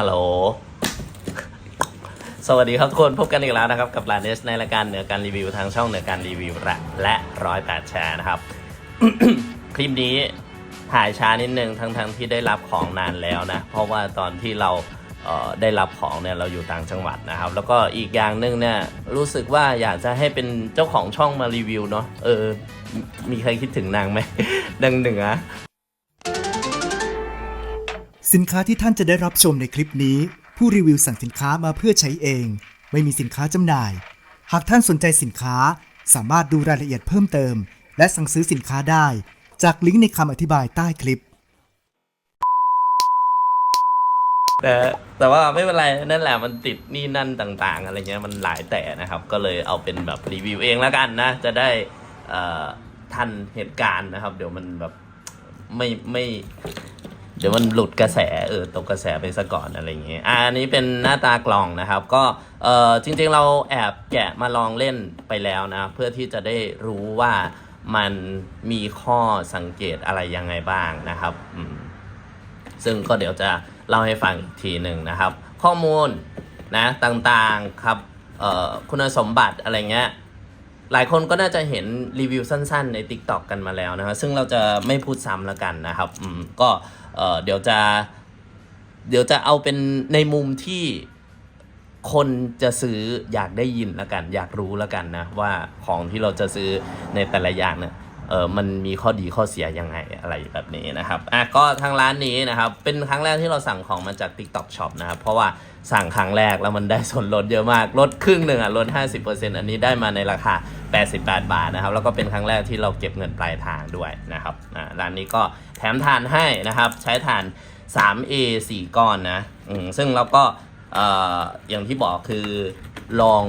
ฮัลโหล สวัสดีครับทุกคนพบกันอีกแล้วนะครับ กับลาเนสในรายการเหนือการรีวิวทางช่องเหนือการรีวิวและและร้อยแปดแชร์นะครับ คลิปนี้ถ่ายช้านิดนึงทั้งทั้งที่ได้รับของนานแล้วนะ เพราะว่าตอนที่เราเได้รับของเนี่ยเราอยู่ต่างจังหวัดนะครับ แล้วก็อีกอย่างหนึ่งเนี่ยรู้สึกว่าอยากจะให้เป็นเจ้าของช่องมารีวิวเนาะเออมีใครคิดถึงนางไหมดังเหนือ สินค้าที่ท่านจะได้รับชมในคลิปนี้ ผู้รีวิวสั่งสินค้ามาเพื่อใช้เอง ไม่มีสินค้าจำหน่าย หากท่านสนใจสินค้า สามารถดูรายละเอียดเพิ่มเติม และสั่งซื้อสินค้าได้ จากลิงก์ในคำอธิบายใต้คลิป แต่แต่ว่าไม่เป็นไรนั่นแหละมันติดนี่นั่นต่างๆ อะไรเงี้ยมันหลายแต่นะครับ ก็เลยเอาเป็นแบบรีวิวเองแล้วกันนะ จะได้เอ่อทันเหตุการณ์นะครับ เดี๋ยวมันแบบไม่ไม่ เดี๋ยวมันหลุดกระแสเออตกกระแสไปซะก่อนอะไรอย่างเงี้ยอ่าอันนี้เป็นหน้าตากล่องนะครับ ก็เออจริงๆเราแอบแกะมาลองเล่นไปแล้วนะ เพื่อที่จะได้รู้ว่ามันมีข้อสังเกตอะไรยังไงบ้างนะครับอืมซึ่งก็เดี๋ยวจะเล่าให้ฟังอีกทีหนึ่งนะครับ ข้อมูลนะต่างๆครับเอ่อคุณสมบัติอะไรเงี้ย หลายคนก็น่าจะเห็นรีวิวสั้นๆใน TikTok กันมาแล้วนะครับซึ่งเราจะไม่พูดซ้ำแล้วกันนะครับอืมก็เอ่อเดี๋ยวจะ เดี๋ยวจะเอาเป็นในมุมที่คนจะซื้ออยากได้ยินแล้วกัน อยากรู้แล้วกันนะว่าของที่เราจะซื้อในแต่ละอย่างเนี่ยเออมันมีข้อดีข้อเสียยังไงอะไรแบบนี้นะครับอะก็ทางร้านนี้นะครับ เป็นครั้งแรกที่เราสั่งของมาจาก TikTok Shop นะครับ เพราะว่าสั่งครั้งแรกแล้วมันได้ส่วนลดเยอะมาก ลดครึ่งหนึ่งอะ ลด 50%อันนี้ได้มาในราคา 88 บาทนะครับ แล้วก็เป็นครั้งแรกที่เราเก็บเงินปลายทางด้วยนะครับร้านนี้ก็แถมถ่านให้นะครับ ใช้ถ่าน 3A 4 ก้อนนะซึ่งเราก็ออย่างที่บอกคือลอง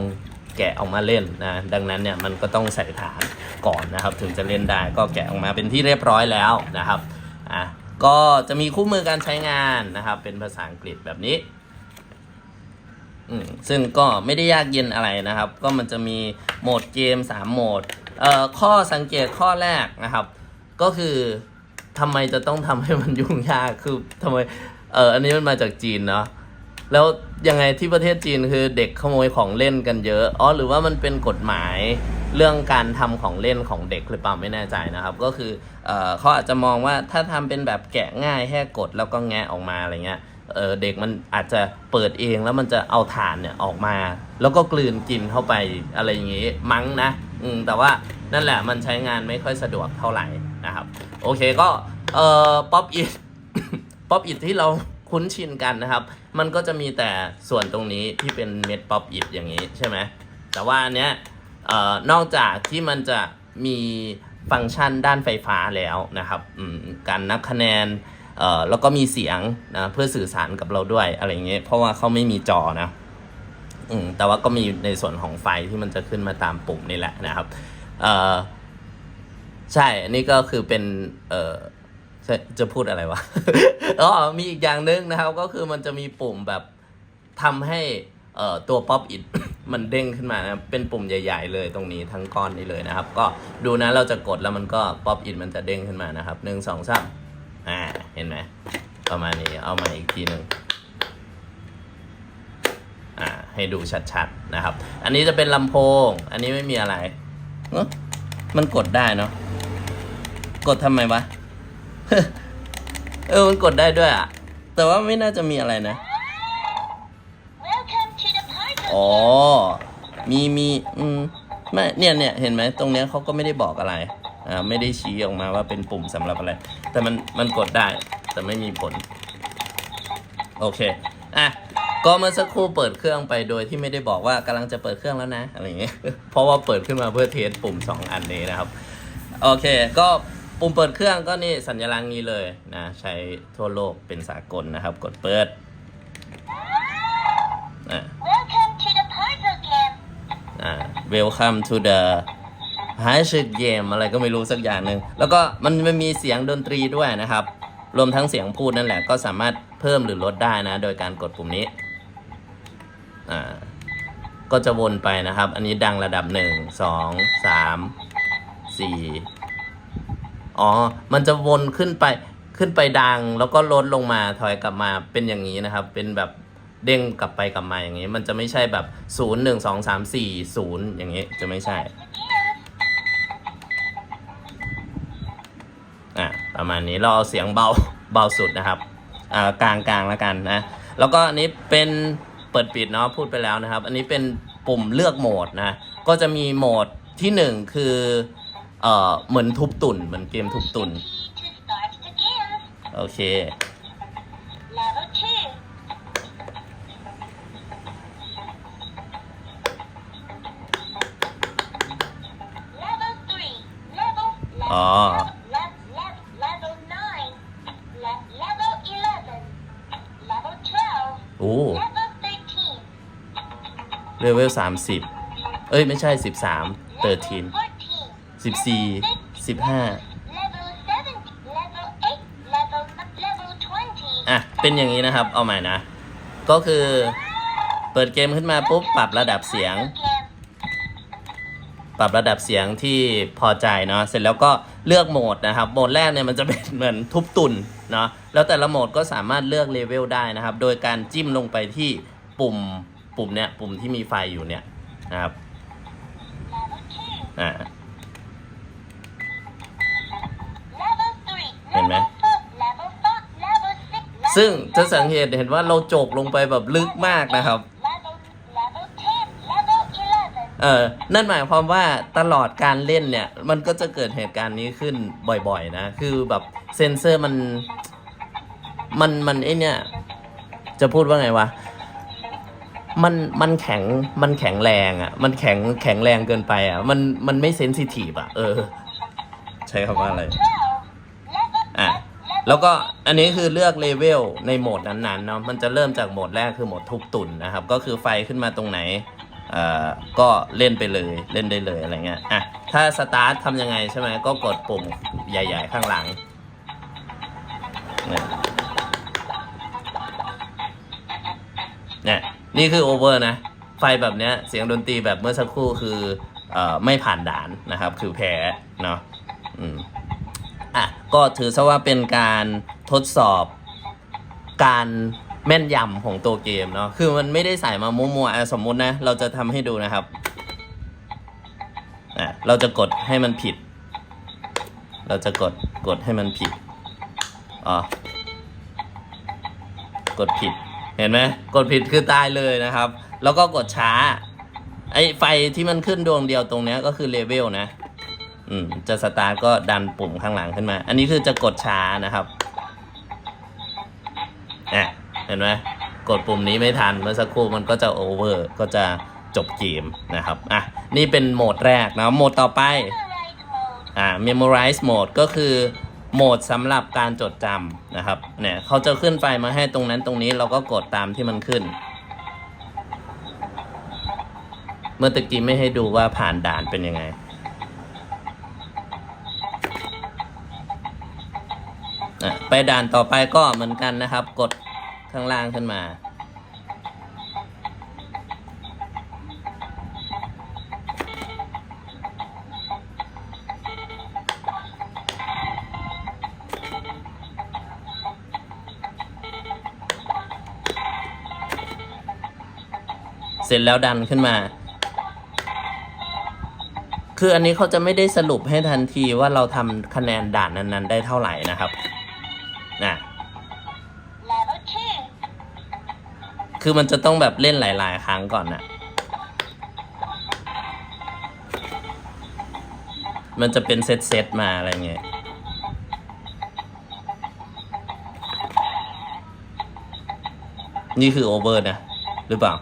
แกะออกมาเล่นนะ ดังนั้นเนี่ยมันก็ต้องใส่ฐานก่อนนะครับ ถึงจะเล่นได้ก็แกะออกมาเป็นที่เรียบร้อยแล้วนะครับอะก็จะมีคู่มือการใช้งานนะครับ เป็นภาษาอังกฤษแบบนี้ ซึ่งก็ไม่ได้ยากเย็นอะไรนะครับ ก็มันจะมีโหมดเกม 3 โหมดเอ่อข้อสังเกตข้อแรกนะครับ ก็คือทำไมจะต้องทำให้มันยุ่งยากคือทำไมเอออันนี้มันมาจากจีนเนาะแล้วยังไงที่ประเทศจีนคือเด็กขโมยของเล่นกันเยอะอ๋อหรือว่ามันเป็นกฎหมายเรื่องการทำของเล่นของเด็กหรือเปล่าไม่แน่ใจนะครับ ก็คือเออเขาอาจจะมองว่าถ้าทำเป็นแบบแกะง่ายแค่กดแล้วก็แงะออกมาอะไรเงี้ย เออเด็กมันอาจจะเปิดเองแล้วมันจะเอาถ่านเนี่ยออกมา แล้วก็กลืนกินเข้าไปอะไรอย่างงี้มั้งนะอืมแต่ว่านั่นแหละมันใช้งานไม่ค่อยสะดวกเท่าไหร่นะครับ โอเคก็เอ่อป๊อปอิทป๊อปอิทที่เราคุ้นชินกันนะครับ มันก็จะมีแต่ส่วนตรงนี้ที่เป็นเม็ดป๊อปอิทอย่างนี้ใช่ไหมแต่ว่าอันเนี้ยเอ่อนอกจากที่มันจะมีฟังก์ชันด้านไฟฟ้าแล้วนะครับการนับคะแนน แล้วก็มีเสียงนะเพื่อสื่อสารกับเราด้วยอะไรเงี้ยเพราะว่าเขาไม่มีจอนะอืมแต่ว่าก็มีในส่วนของไฟที่มันจะขึ้นมาตามปุ่มนี่แหละนะครับเอ่อใช่อันนี้ก็คือเป็นเอ่อจะพูดอะไรวะอ๋อมีอีกอย่างหนึงนะครับ ก็คือมันจะมีปุ่มแบบทำให้เอ่อตัวป๊อปอิดมันเด้งขึ้นมานะเป็นปุ่มใหญ่ ๆ เลยตรงนี้ทั้งก้อนนี้เลยนะครับ ก็ดูนะเราจะกดแล้วมันก็ป๊อปอิดมันจะเด้งขึ้นมานะครับหนึ่งสองสาม เห็นไหมประมาณนี้เอามาอีกทีหนึ่งอ่าให้ดูชัดๆนะครับ อันนี้จะเป็นลำโพง อันนี้ไม่มีอะไรเอ้อมันกดได้เนาะกดทำไมวะเออมันกดได้ด้วยอะแต่ว่าไม่น่าจะมีอะไรนะ Welcome to the party. อ๋อมีมีอืมไม่เนี่ยเนี่ยเห็นไหมตรงเนี้ยเขาก็ไม่ได้บอกอะไร อ่าไม่ได้ชี้ออกมาว่าเป็นปุ่มสำหรับอะไร แต่มันมันกดได้แต่ไม่มีผล โอเคอะก็เมื่อสักครู่เปิดเครื่องไปโดยที่ไม่ได้บอกว่ากำลังจะเปิดเครื่องแล้วนะอะไรอย่างเงี้ยเพราะว่าเปิดขึ้นมาเพื่อเทสปุ่ม 2 อันนี้นะครับโอเค ก็ปุ่มเปิดเครื่องก็นี่สัญลักษณ์นี้เลยนะใช้ทั่วโลกเป็นสากลนะครับ กดเปิดอะ Welcome to the puzzle game. อ่า welcome to the h i g h game อะไรก็ไม่รู้สักอย่างหนึ่งแล้วก็มันมันมีเสียงดนตรีด้วยนะครับ รวมทั้งเสียงพูดนั่นแหละก็สามารถเพิ่มหรือลดได้นะ โดยการกดปุ่มนี้อ่าก็จะวนไปนะครับ อันนี้ดังระดับหนึ่งสองสามสี่อ๋อ มันจะวนขึ้นไปขึ้นไปดังแล้วก็ลดลงมาถอยกลับมาเป็นอย่างนี้นะครับ เป็นแบบเด้งกลับไปกลับมาอย่างนี้ มันจะไม่ใช่แบบ 0 1 2 3 4 0 อย่างนี้จะไม่ใช่ อะ ประมาณนี้เราเอาเสียงเบาเบาสุดนะครับอ่ากลางกลางแล้วกันนะแล้วก็อันนี้เป็นเปิดปิดเนาะพูดไปแล้วนะครับ อันนี้เป็นปุ่มเลือกโหมดนะก็จะมีโหมดที่หนึ่งคือเอ่อเหมือนทุบตุนเหมือนเกมทุบตุนโอเค Level โอ้ Level 13. เลเวลสามสิบเอ้ย ไม่ใช่สิบสามเตอร์ทีนสิบสี่สิบห้าอะ เป็นอย่างนี้นะครับ เอาใหม่นะ ก็คือเปิดเกมขึ้นมาปุ๊บ ปรับระดับเสียง ปรับระดับเสียงที่พอใจเนาะเสร็จแล้วก็เลือกโหมดนะครับโหมดแรกเนี่ยมันจะเป็นเหมือนทุบตุนเนาะแล้วแต่ละโหมดก็สามารถเลือกเลเวลได้นะครับ โดยการจิ้มลงไปที่ปุ่มปุ่มเนี่ยปุ่มที่มีไฟอยู่เนี่ยนะครับอ่าเห็นไหมซึ่งจะสังเกตเห็นว่าเราจกลงไปแบบลึกมากนะครับ เออนั่นหมายความว่าตลอดการเล่นเนี่ย มันก็จะเกิดเหตุการณ์นี้ขึ้นบ่อยๆนะ คือแบบเซนเซอร์มัน มันมันไอเนี่ย จะพูดว่าไงวะ มันมันแข็งมันแข็งแรงอะ่ะ มันแข็งแข็งแรงเกินไปอะ่ะ มันมันไม่เซนซิทีฟอะ เออ ใช้คำว่าอะไร อะแล้วก็อันนี้คือเลือกเลเวลในโหมดนั้นๆเนาะ มันจะเริ่มจากโหมดแรกคือโหมดทุบตุนนะครับ ก็คือไฟขึ้นมาตรงไหน ก็เล่นไปเลยเล่นได้เลยอะไรเงี้ยอะถ้าสตาร์ททำยังไงใช่ไหมก็กดปุ่มใหญ่ ๆ ข้างหลังเนี่ยนี่คือโอเวอร์นะ ไฟแบบเนี้ยเสียงดนตรีแบบเมื่อสักครู่คืออไม่ผ่านด่านนะครับ คือแพ้เนาะอืมอะก็ถือซะว่าเป็นการทดสอบการ แม่นยำของตัวเกมเนาะ คือมันไม่ได้ใส่มามัวๆอะสมมุตินะ เราจะทำให้ดูนะครับ อะ เราจะกดให้มันผิด เราจะกด กดให้มันผิด อ๋อ กดผิด เห็นไหม กดผิดคือตายเลยนะครับ แล้วก็กดช้า ไอ้ไฟที่มันขึ้นดวงเดียวตรงเนี้ยก็คือเลเวลนะ อืม จะสตาร์ก็ดันปุ่มข้างหลังขึ้นมา อันนี้คือจะกดช้านะครับ เห็นไหมกดปุ่มนี้ไม่ทันเมื่อสักครู่มันก็จะโอเวอร์ก็จะจบเกมนะครับอะนี่เป็นโหมดแรกนะโหมดต่อไปอ่า memorize mode ก็คือโหมดสำหรับการจดจำนะครับเนี่ยเขาจะขึ้นไฟมาให้ตรงนั้นตรงนี้เราก็กดตามที่มันขึ้น เมื่อตะกี้ไม่ให้ดูว่าผ่านด่านเป็นยังไงอะไปด่านต่อไปก็เหมือนกันนะครับ กด ข้างล่างขึ้นมา เสร็จแล้วดันขึ้นมา คืออันนี้เขาจะไม่ได้สรุปให้ทันทีว่าเราทำคะแนนด่านนั้น ๆ ได้เท่าไหร่นะครับ คือมันจะต้องแบบเล่นหลาย ๆ ครั้งก่อนนะมันจะเป็นเซตเซตๆมาอะไรเงี้ยนี่คือโอเวอร์นะ หรือเปล่า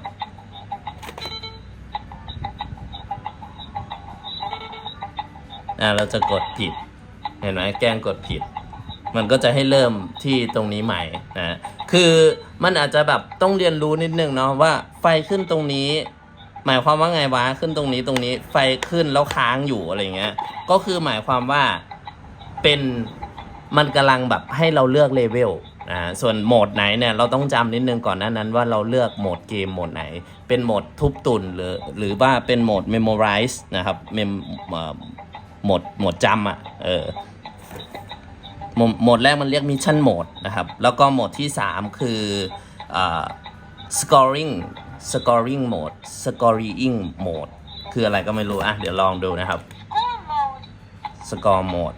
อ่าเราจะกดผิด เห็นไหมแกล้งกดผิด มันก็จะให้เริ่มที่ตรงนี้ใหม่นะคือมันอาจจะแบบต้องเรียนรู้นิดนึงเนาะว่าไฟขึ้นตรงนี้ หมายความว่าไงวะขึ้นตรงนี้ตรงนี้ ไฟขึ้นแล้วค้างอยู่อะไรเงี้ย ก็คือหมายความว่าเป็นมันกำลังแบบให้เราเลือกเลเวลนะส่วนโหมดไหนเนี่ยเราต้องจำนิดนึงก่อนหน้านั้นว่าเราเลือกโหมดเกมโหมดไหน เป็นโหมดทุบตุนหรือหรือว่าเป็นโหมด memorize นะครับเอ่อโหมดโหมดจำอะเออ โหมดแรกมันเรียกมิชชั่นโหมดนะครับ แล้วก็โหมดที่ 3 คือ scoring scoring mode scoring mode คืออะไรก็ไม่รู้ อะ เดี๋ยวลองดูนะครับ Score mode.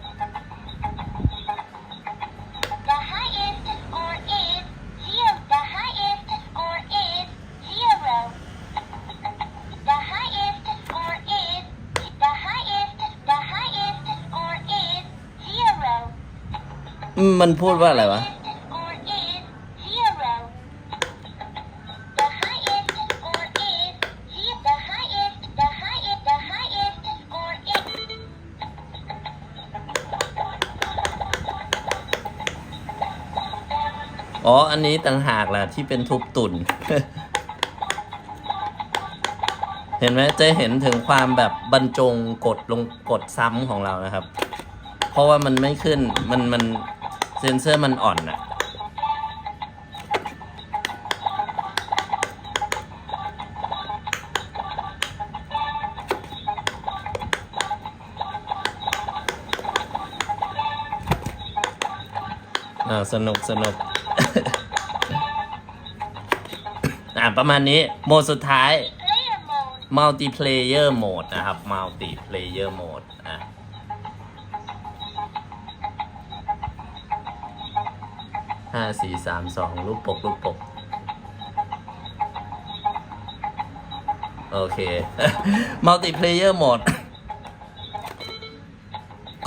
มันพูดว่าอะไรวะ or is zero. The highest or is ze- The highest. The highest. The highest or is. อ๋อ อันนี้ต่างหากแหละที่เป็นทุบตุนเห็นไหมจะเห็นถึงความแบบบรรจงกดลงกดซ้ำของเรานะครับ เพราะว่ามันไม่ขึ้นมันมัน เซนเซอร์มันอ่อนอะอ่าสนุกสนุกอ่าประมาณนี้โหมดสุดท้าย multiplayer mode นะครับ multiplayer mode อะ ห้าสี่สามสองรูปปกรูปปก โอเค multiplayer mode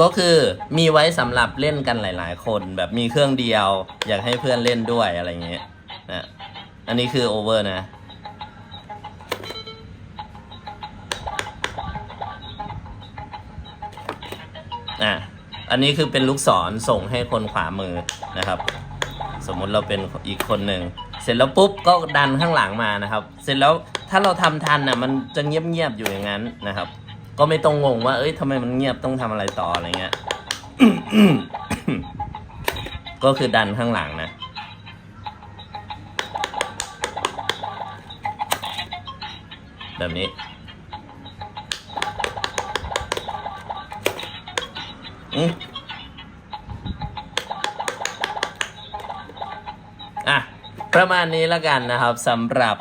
ก็คือมีไว้สำหรับเล่นกันหลาย ๆ คนแบบมีเครื่องเดียว อยากให้เพื่อนเล่นด้วยอะไรเงี้ยนะอันนี้คือ over นะ อะอันนี้คือเป็นลูกศรส่งให้คนขวามือนะครับ สมมุติเราเป็นอีกคนหนึ่งเสร็จแล้วปุ๊บก็ดันข้างหลังมานะครับ เสร็จแล้วถ้าเราทำทันน่ะมันจะเงียบๆอยู่อย่างนั้นนะครับ ก็ไม่ต้องงงว่า เอ้ยทำไมมันเงียบต้องทำอะไรต่ออะไรเงี้ยก็คือดันข้างหลังนะแบบนี้ อืม ประมาณนี้แล้วกันนะครับสำหรับ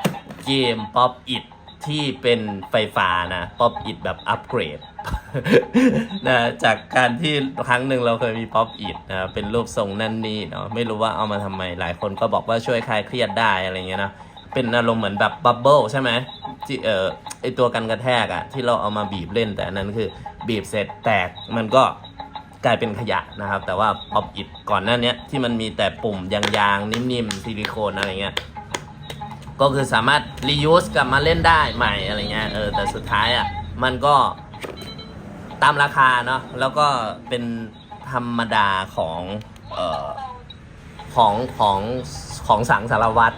เกม Pop It ที่เป็นไฟฟ้านะ Pop It แบบอัปเกรดนะจากการที่ครั้งหนึ่งเราเคยมี Pop It นะเป็นรูปทรงนั่นนี่เนาะไม่รู้ว่าเอามาทำไมหลายคนก็บอกว่าช่วยคลายเครียดได้อะไรเงี้ยนะเป็นอารมณ์เหมือนแบบบับเบิลใช่ไหมที่เออไอตัวกันกระแทกอะที่เราเอามาบีบเล่นแต่อันนั้นคือ บีบเสร็จแตกมันก็ กลายเป็นขยะนะครับ แต่ว่า Pop It ก่อนหน้านี้ที่มันมีแต่ปุ่มยางๆ นิ่มๆซิลิโคนอะไรเงี้ยก็คือสามารถ reuse กลับมาเล่นได้ใหม่อะไรเงี้ยเออแต่สุดท้ายอะมันก็ตามราคาเนาะแล้วก็เป็นธรรมดาของเอ่อของของของสังสารวัตร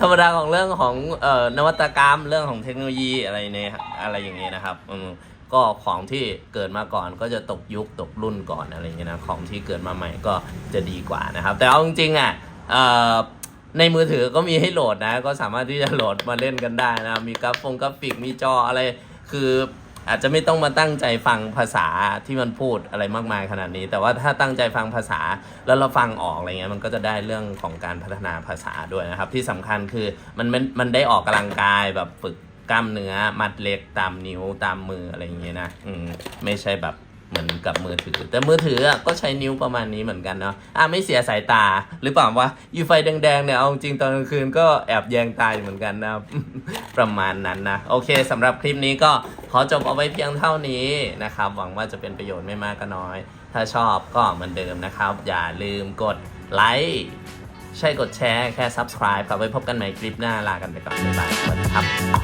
ธรรมดาของเรื่องของเอ่อนวัตกรรมเรื่องของเทคโนโลยีอะไรเนี่ยอะไรอย่างเงี้ยนะครับอืม ก็ของที่เกิดมาก่อนก็จะตกยุคตกรุ่นก่อนอะไรเงี้ยนะของที่เกิดมาใหม่ก็จะดีกว่านะครับ แต่เอาจริงๆอะในมือถือก็มีให้โหลดนะ ก็สามารถที่จะโหลดมาเล่นกันได้นะ มีกราฟงกราฟิกมีจออะไรคืออาจจะไม่ต้องมาตั้งใจฟังภาษาที่มันพูดอะไรมากมายขนาดนี้ แต่ว่าถ้าตั้งใจฟังภาษาแล้วเราฟังออกอะไรเงี้ยมันก็จะได้เรื่องของการพัฒนาภาษาด้วยนะครับ ที่สำคัญคือมันมันมันได้ออกกำลังกายแบบฝึก กล้ามเนื้อมัดเล็กตามนิ้วตามมืออะไรอย่างเงี้ยนะอืมไม่ใช่แบบเหมือนกับมือถือ แต่มือถือก็ใช้นิ้วประมาณนี้เหมือนกันเนาะอะไม่เสียสายตา หรือเปล่าวะอยู่ไฟแดงๆเนี่ยเอาจริงตอนกลางคืนก็แอบแยงตาอยู่เหมือนกันนะประมาณนั้นนะ โอเคสำหรับคลิปนี้ก็ขอจบเอาไว้เพียงเท่านี้นะครับ หวังว่าจะเป็นประโยชน์ไม่มากก็น้อย ถ้าชอบก็เหมือนเดิมนะครับ อย่าลืมกดไลค์ใช่กดแชร์แค่ subscribe ครับไว้พบกันใหม่คลิปหน้าลากันไปก่อนบ๊ายบายสวัสดีครับ